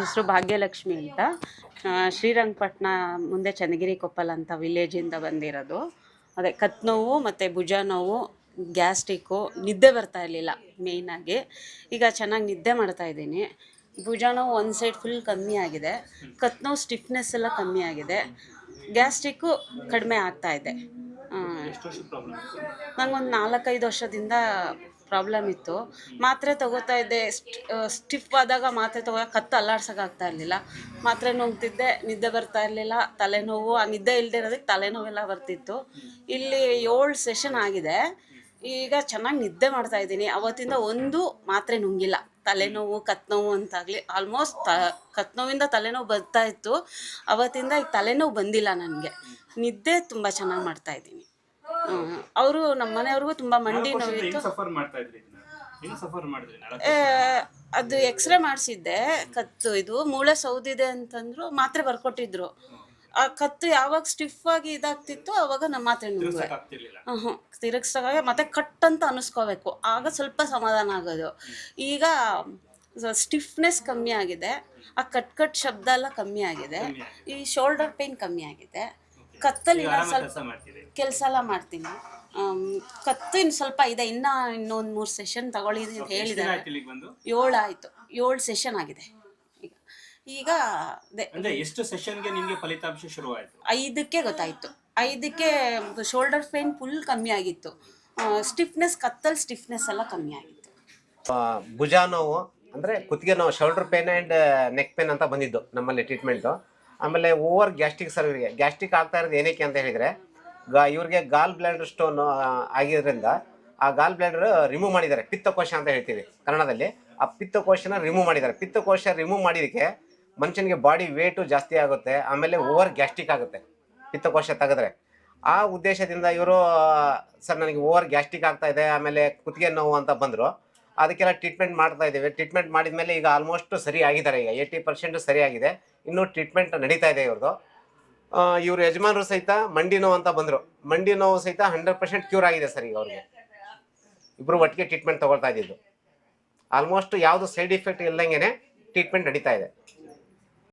ಹೆಸರು ಭಾಗ್ಯಲಕ್ಷ್ಮಿ ಅಂತ. ಶ್ರೀರಂಗಪಟ್ಟಣ ಮುಂದೆ ಚನ್ನಗಿರಿ ಕೊಪ್ಪಲ್ ಅಂತ ವಿಲೇಜಿಂದ ಬಂದಿರೋದು. ಅದೇ ಕತ್ ನೋವು ಮತ್ತು ಭುಜ ನೋವು ಗ್ಯಾಸ್ಟಿಕ್ಕು ನಿದ್ದೆ ಬರ್ತಾ ಇರಲಿಲ್ಲ ಮೇಯ್ನಾಗಿ ಈಗ ಚೆನ್ನಾಗಿ ನಿದ್ದೆ ಮಾಡ್ತಾ ಇದ್ದೀನಿ. ಭುಜ ನೋವು ಒಂದು ಸೈಡ್ ಫುಲ್ ಕಮ್ಮಿ ಆಗಿದೆ. ಕತ್ ನೋವು ಸ್ಟಿಫ್ನೆಸ್ ಎಲ್ಲ ಕಮ್ಮಿ ಆಗಿದೆ. ಗ್ಯಾಸ್ಟಿಕ್ಕು ಕಡಿಮೆ ಆಗ್ತಾ ಇದೆ. ನಂಗೊಂದು ನಾಲ್ಕೈದು ವರ್ಷದಿಂದ ಪ್ರಾಬ್ಲಮ್ ಇತ್ತು. ಮಾತ್ರೆ ತಗೋತಾ ಇದ್ದೆ ಸ್ಟಿಫ್ ಆದಾಗ ಮಾತ್ರೆ ತಗೋ ಕತ್ತು ಅಲ್ಲಾಡ್ಸೋಕ್ಕಾಗ್ತಾ ಇರಲಿಲ್ಲ. ಮಾತ್ರೆ ನುಂಗ್ತಿದ್ದೆ, ನಿದ್ದೆ ಬರ್ತಾ ಇರಲಿಲ್ಲ, ತಲೆನೋವು, ಆ ನಿದ್ದೆ ಇಲ್ಲದೆ ಇರೋದಕ್ಕೆ ತಲೆನೋವೆಲ್ಲ ಬರ್ತಿತ್ತು. ಇಲ್ಲಿ ಏಳು ಸೆಷನ್ ಆಗಿದೆ. ಈಗ ಚೆನ್ನಾಗಿ ನಿದ್ದೆ ಮಾಡ್ತಾ ಇದ್ದೀನಿ. ಅವತ್ತಿಂದ ಒಂದು ಮಾತ್ರೆ ನುಂಗಿಲ್ಲ. ತಲೆನೋವು, ಕತ್ನೋವು ಅಂತಾಗಲಿ ಆಲ್ಮೋಸ್ಟ್ ತ, ಕತ್ನೋವಿಂದ ತಲೆನೋವು ಬರ್ತಾ ಇತ್ತು. ಅವತ್ತಿಂದ ಈಗ ತಲೆನೋವು ಬಂದಿಲ್ಲ ನನಗೆ. ನಿದ್ದೆ ತುಂಬ ಚೆನ್ನಾಗಿ ಮಾಡ್ತಾ ಇದ್ದೀನಿ. ಅವರು ನಮ್ಮ ಮನೆಯವ್ರಿಗೂ ತುಂಬ ಮಂಡಿ ನೋವಿತ್ತು. ಸಫರ್ ಮಾಡ್ತಾ ಇದ್ರಿ ಸಫರ್ ಮಾಡಿದ್ರಿ ಅದು ಎಕ್ಸ್ರೇ ಮಾಡಿಸಿದ್ದೆ ಕತ್ತು ಇದು ಮೂಳೆ ಸೌದಿದೆ ಅಂತಂದ್ರು ಮಾತ್ರೆ ಬರ್ಕೊಟ್ಟಿದ್ರು. ಆ ಕತ್ತು ಯಾವಾಗ ಸ್ಟಿಫ್ ಆಗಿ ಇದಾಗ್ತಿತ್ತು ಅವಾಗ ನಮ್ಮ ಮಾತ್ರೆ ಆಗ್ತಿರ್ಲಿಲ್ಲ ಹ್ಞೂ ತಿರುಗಿಸಿದಾಗ ಮತ್ತೆ ಕಟ್ ಅಂತ ಅನಿಸ್ಕೋಬೇಕು. ಆಗ ಸ್ವಲ್ಪ ಸಮಾಧಾನ ಆಗೋದು. ಈಗ ಸ್ಟಿಫ್ನೆಸ್ ಕಮ್ಮಿ ಆಗಿದೆ. ಆ ಕಟ್ ಕಟ್ ಶಬ್ದ ಎಲ್ಲ ಕಮ್ಮಿ ಆಗಿದೆ. ಈ ಶೋಲ್ಡರ್ ಪೇನ್ ಕಮ್ಮಿ ಆಗಿದೆ. ಕತ್ತಲ್ಲಿ ಇನ್ನ ಸ್ವಲ್ಪ ಕೆಲಸ ಎಲ್ಲ ಮಾಡ್ತೀನಿ. ಕತ್ತು ಇನ್ನು ಸ್ವಲ್ಪ ಇದೆ. ಇನ್ನ ಇನ್ನೊಂದು ಮೂರು ಸೆಷನ್ ತಗೊಳ್ಳಿ ಅಂತ ಹೇಳಿದ್ದಾರೆ. ಆಯ್ತು ಇಲ್ಲಿಗೆ ಬಂದು? ಏಳು ಆಯಿತು. ಏಳು ಸೆಷನ್ ಆಗಿದೆ. ಈಗ ಈಗ ಅದೇ. ಅಂದ್ರೆ ಎಷ್ಟು ಸೆಷನ್ಗೆ ನಿಮಗೆ ಫಲಿತಾಂಶ ಶುರುವಾಯಿತು? ಐದಕ್ಕೆ ಗೊತ್ತಾಯ್ತು. ಐದಕ್ಕೆ ಶೋಲ್ಡರ್ ಪೇನ್ ಫುಲ್ ಕಮ್ಮಿ ಆಗಿತ್ತು. ಸ್ಟಿಫ್ನೆಸ್ ಕತ್ತಲ್ ಸ್ಟಿಫ್ನೆಸ್ ಎಲ್ಲ ಕಮ್ಮಿ ಆಗಿತ್ತು. ಭುಜ ನೋವು ಅಂದರೆ ಕುತ್ತಿಗೆ ನೋವು shoulder pain and neck pain ಅಂತ ಬಂದಿದ್ದು ನಮ್ಮಲ್ಲಿ ಟ್ರೀಟ್ಮೆಂಟು ಆಮೇಲೆ ಓವರ್ ಗ್ಯಾಸ್ಟ್ರಿಕ್ ಸರ್ ಇವರಿಗೆ ಗ್ಯಾಸ್ಟ್ರಿಕ್ ಆಗ್ತಾ ಇರೋದು ಏನಕ್ಕೆ ಅಂತ ಹೇಳಿದರೆ, ಗಾ ಇವ್ರಿಗೆ ಗಾಲ್ ಬ್ಲ್ಯಾಡರ್ ಸ್ಟೋನ್ ಆಗಿರೋದ್ರಿಂದ ಆ ಗಾಲ್ ಬ್ಲ್ಯಾಡರ್ ರಿಮೂವ್ ಮಾಡಿದ್ದಾರೆ. ಪಿತ್ತಕೋಶ ಅಂತ ಹೇಳ್ತೀವಿ ಕನ್ನಡದಲ್ಲಿ. ಆ ಪಿತ್ತಕೋಶನ ರಿಮೂವ್ ಮಾಡಿದ್ದಾರೆ. ಪಿತ್ತಕೋಶ ರಿಮೂವ್ ಮಾಡಿದಕ್ಕೆ ಮನುಷ್ಯನಿಗೆ ಬಾಡಿ ವೇಟು ಜಾಸ್ತಿ ಆಗುತ್ತೆ, ಆಮೇಲೆ ಓವರ್ ಗ್ಯಾಸ್ಟ್ರಿಕ್ ಆಗುತ್ತೆ ಪಿತ್ತಕೋಶ ತೆಗೆದ್ರೆ. ಆ ಉದ್ದೇಶದಿಂದ ಇವರು ಸರ್, ನನಗೆ ಓವರ್ ಗ್ಯಾಸ್ಟ್ರಿಕ್ ಆಗ್ತಾ ಇದೆ, ಆಮೇಲೆ ಕುತ್ತಿಗೆ ನೋವು ಅಂತ ಬಂದರು. ಅದಕ್ಕೆಲ್ಲ ಟ್ರೀಟ್ಮೆಂಟ್ ಮಾಡ್ತಾ ಇದ್ದೇವೆ. ಟ್ರೀಟ್ಮೆಂಟ್ ಮಾಡಿದ್ಮೇಲೆ ಈಗ ಆಲ್ಮೋಸ್ಟ್ ಸರಿ ಆಗಿದ್ದಾರೆ. ಈಗ ಏಯ್ಟಿ ಪರ್ಸೆಂಟ್ ಸರಿ ಆಗಿದೆ. ಇನ್ನೂ ಟ್ರೀಟ್ಮೆಂಟ್ ನಡೀತಾ ಇದೆ ಇವ್ರದ್ದು. ಇವ್ರ ಯಜಮಾನರು ಸಹಿತ ಮಂಡಿ ನೋವು ಅಂತ ಬಂದರು. ಮಂಡಿ ನೋವು ಸಹಿತ ಹಂಡ್ರೆಡ್ ಪರ್ಸೆಂಟ್ ಕ್ಯೂರ್ ಆಗಿದೆ ಸರ್ ಈಗ ಅವ್ರಿಗೆ. ಇಬ್ಬರು ಒಟ್ಟಿಗೆ ಟ್ರೀಟ್ಮೆಂಟ್ ತೊಗೊಳ್ತಾ ಇದ್ದಿದ್ದು. ಆಲ್ಮೋಸ್ಟ್ ಯಾವುದು ಸೈಡ್ ಇಫೆಕ್ಟ್ ಇಲ್ಲದಂಗೆ ಟ್ರೀಟ್ಮೆಂಟ್ ನಡೀತಾ ಇದೆ.